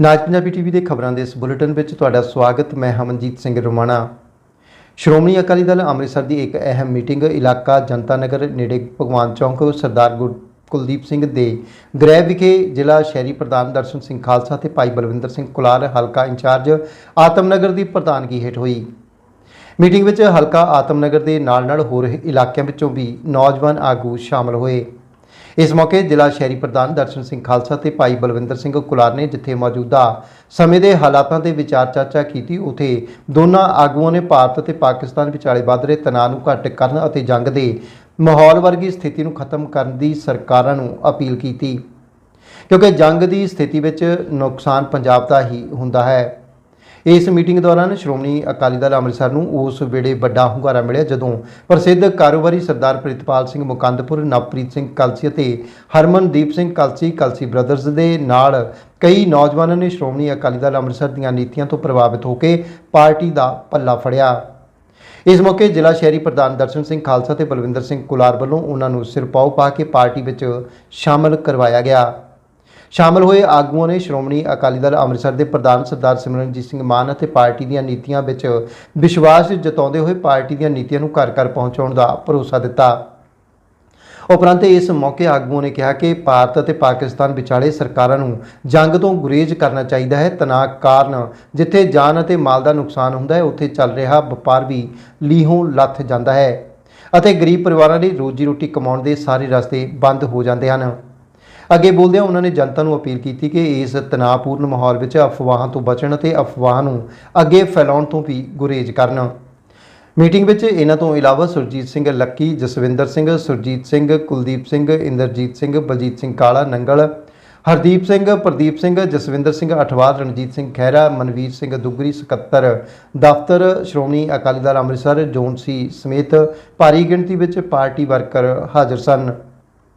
ਨਾਜ Punjabi TV ਦੇ ਖਬਰਾਂ ਦੇ ਇਸ ਬੁਲੇਟਿਨ ਵਿੱਚ ਤੁਹਾਡਾ ਸਵਾਗਤ, ਮੈਂ ਹਮਨਜੀਤ ਸਿੰਘ ਰੋਮਾਣਾ। ਸ਼੍ਰੋਮਣੀ ਅਕਾਲੀ ਦਲ ਅੰਮ੍ਰਿਤਸਰ ਦੀ ਇੱਕ ਅਹਿਮ ਮੀਟਿੰਗ, ਇਲਾਕਾ ਜਨਤਾ ਨਗਰ ਨੇੜੇ ਭਗਵਾਨ ਚੌਂਕ, ਸਰਦਾਰ ਗੁਰ- ਕੁਲਦੀਪ ਸਿੰਘ ਦੇ ਗ੍ਰਹਿ ਵਿਖੇ ਜ਼ਿਲ੍ਹਾ ਸ਼ਹਿਰੀ ਪ੍ਰਧਾਨ ਦਰਸ਼ਨ ਸਿੰਘ ਖਾਲਸਾ ਤੇ ਭਾਈ ਬਲਵਿੰਦਰ ਸਿੰਘ ਕੁਲਾਰ ਹਲਕਾ ਇੰਚਾਰਜ ਆਤਮਨਗਰ ਦੀ ਪ੍ਰਧਾਨਗੀ ਹੇਠ ਹੋਈ। ਮੀਟਿੰਗ ਵਿੱਚ ਹਲਕਾ ਆਤਮਨਗਰ ਦੇ ਨਾਲ-ਨਾਲ ਹੋਰ ਇਲਾਕਿਆਂ ਵਿੱਚੋਂ ਵੀ ਨੌਜਵਾਨ ਆਗੂ ਸ਼ਾਮਲ ਹੋਏ। ਇਸ ਮੌਕੇ ਜ਼ਿਲ੍ਹਾ ਸ਼ਹਿਰੀ ਪ੍ਰਧਾਨ ਦਰਸ਼ਨ ਸਿੰਘ ਖਾਲਸਾ ਤੇ ਭਾਈ ਬਲਵਿੰਦਰ ਸਿੰਘ ਕੁਲਾਰ ਨੇ ਜਿੱਥੇ ਮੌਜੂਦਾ ਸਮੇਂ ਦੇ ਹਾਲਾਤਾਂ ਤੇ ਵਿਚਾਰ ਚਰਚਾ ਕੀਤੀ, ਉਥੇ ਦੋਨਾਂ ਆਗੂਆਂ ਨੇ ਭਾਰਤ ਅਤੇ ਪਾਕਿਸਤਾਨ ਵਿਚਾਲੇ ਵੱਧ ਰਹੇ ਤਣਾਅ ਨੂੰ ਘੱਟ ਕਰਨ ਅਤੇ ਜੰਗ ਦੇ ਮਾਹੌਲ ਵਰਗੀ ਸਥਿਤੀ ਨੂੰ ਖਤਮ ਕਰਨ ਦੀ ਸਰਕਾਰਾਂ ਨੂੰ ਅਪੀਲ ਕੀਤੀ। ਕਿਉਂਕਿ ਜੰਗ ਦੀ ਸਥਿਤੀ ਵਿੱਚ ਨੁਕਸਾਨ ਪੰਜਾਬ ਦਾ ਹੀ ਹੁੰਦਾ ਹੈ। ਇਸ ਮੀਟਿੰਗ ਦੌਰਾਨ ਸ਼੍ਰੋਮਣੀ ਅਕਾਲੀ ਦਲ ਅੰਮ੍ਰਿਤਸਰ ਨੂੰ ਉਸ ਵੇਲੇ ਵੱਡਾ ਹੁੰਗਾਰਾ ਮਿਲਿਆ, ਜਦੋਂ ਪ੍ਰਸਿੱਧ ਕਾਰੋਬਾਰੀ ਸਰਦਾਰ ਪ੍ਰਿਤਪਾਲ ਸਿੰਘ ਮੁਕੰਦਪੁਰ, ਨਵਪ੍ਰੀਤ ਸਿੰਘ ਕਲਸੀ ਅਤੇ ਹਰਮਨਦੀਪ ਸਿੰਘ ਕਲਸੀ ਕਲਸੀ ਬ੍ਰਦਰਜ਼ ਦੇ ਨਾਲ ਕਈ ਨੌਜਵਾਨਾਂ ਨੇ ਸ਼੍ਰੋਮਣੀ ਅਕਾਲੀ ਦਲ ਅੰਮ੍ਰਿਤਸਰ ਦੀਆਂ ਨੀਤੀਆਂ ਤੋਂ ਪ੍ਰਭਾਵਿਤ ਹੋ ਕੇ ਪਾਰਟੀ ਦਾ ਪੱਲਾ ਫੜਿਆ। ਇਸ ਮੌਕੇ ਜ਼ਿਲ੍ਹਾ ਸ਼ਹਿਰੀ ਪ੍ਰਧਾਨ ਦਰਸ਼ਨ ਸਿੰਘ ਖਾਲਸਾ ਤੇ ਬਲਵਿੰਦਰ ਸਿੰਘ ਕੁਲਾਰ ਵੱਲੋਂ ਉਹਨਾਂ ਨੂੰ ਸਿਰਪਾਓ ਪਾ ਕੇ ਪਾਰਟੀ ਵਿੱਚ ਸ਼ਾਮਲ ਕਰਵਾਇਆ ਗਿਆ। ਸ਼ਾਮਲ ਹੋਏ ਆਗੂਆਂ ਨੇ ਸ਼੍ਰੋਮਣੀ ਅਕਾਲੀ ਦਲ ਅੰਮ੍ਰਿਤਸਰ ਦੇ ਪ੍ਰਧਾਨ ਸਰਦਾਰ ਸਿਮਰਨਜੀਤ ਸਿੰਘ ਮਾਨ ਅਤੇ ਪਾਰਟੀ ਦੀਆਂ ਨੀਤੀਆਂ ਵਿੱਚ ਵਿਸ਼ਵਾਸ ਜਤਾਉਂਦੇ ਹੋਏ ਪਾਰਟੀ ਦੀਆਂ ਨੀਤੀਆਂ ਨੂੰ ਘਰ ਘਰ ਪਹੁੰਚਾਉਣ ਦਾ ਭਰੋਸਾ ਦਿੱਤਾ। ਉਪਰੰਤ ਇਸ ਮੌਕੇ ਆਗੂਆਂ ਨੇ ਕਿਹਾ ਕਿ ਭਾਰਤ ਅਤੇ ਪਾਕਿਸਤਾਨ ਵਿਚਾਲੇ ਸਰਕਾਰਾਂ ਨੂੰ ਜੰਗ ਤੋਂ ਗੁਰੇਜ਼ ਕਰਨਾ ਚਾਹੀਦਾ ਹੈ। ਤਣਾਅ ਕਾਰਨ ਜਿੱਥੇ ਜਾਨ ਅਤੇ ਮਾਲ ਦਾ ਨੁਕਸਾਨ ਹੁੰਦਾ ਹੈ, ਉੱਥੇ ਚੱਲ ਰਿਹਾ ਵਪਾਰ ਵੀ ਲੀਹੋਂ ਲੱਥ ਜਾਂਦਾ ਹੈ ਅਤੇ ਗਰੀਬ ਪਰਿਵਾਰਾਂ ਲਈ ਰੋਜੀ ਰੋਟੀ ਕਮਾਉਣ ਦੇ ਸਾਰੇ ਰਸਤੇ ਬੰਦ ਹੋ ਜਾਂਦੇ ਹਨ। ਅੱਗੇ ਬੋਲਦਿਆਂ ਉਹਨਾਂ ਨੇ ਜਨਤਾ ਨੂੰ ਅਪੀਲ ਕੀਤੀ ਕਿ ਇਸ ਤਣਾਅਪੂਰਨ ਮਾਹੌਲ ਵਿੱਚ ਅਫਵਾਹਾਂ ਤੋਂ ਬਚਣ ਅਤੇ ਅਫਵਾਹਾਂ ਨੂੰ ਅੱਗੇ ਫੈਲਾਉਣ ਤੋਂ ਵੀ ਗੁਰੇਜ਼ ਕਰਨ। ਮੀਟਿੰਗ ਵਿੱਚ ਇਹਨਾਂ ਤੋਂ ਇਲਾਵਾ ਸੁਰਜੀਤ ਸਿੰਘ ਲੱਕੀ, ਜਸਵਿੰਦਰ ਸਿੰਘ, ਸੁਰਜੀਤ ਸਿੰਘ, ਕੁਲਦੀਪ ਸਿੰਘ, ਇੰਦਰਜੀਤ ਸਿੰਘ, ਬਲਜੀਤ ਸਿੰਘ ਕਾਲਾ, ਨੰਗਲ, ਹਰਦੀਪ ਸਿੰਘ, ਪ੍ਰਦੀਪ ਸਿੰਘ, ਜਸਵਿੰਦਰ ਸਿੰਘ ਅਠਵਾਲ, ਰਣਜੀਤ ਸਿੰਘ ਖਹਿਰਾ, ਮਨਵੀਰ ਸਿੰਘ ਦੁੱਗਰੀ, ਸਕੱਤਰ, ਦਫ਼ਤਰ, ਸ਼੍ਰੋਮਣੀ ਅਕਾਲੀ ਦਲ ਅੰਮ੍ਰਿਤਸਰ, ਜੋਨ ਸੀ ਸਮੇਤ ਭਾਰੀ ਗਿਣਤੀ ਵਿੱਚ ਪਾਰਟੀ ਵਰਕਰ ਹਾਜ਼ਰ ਸਨ।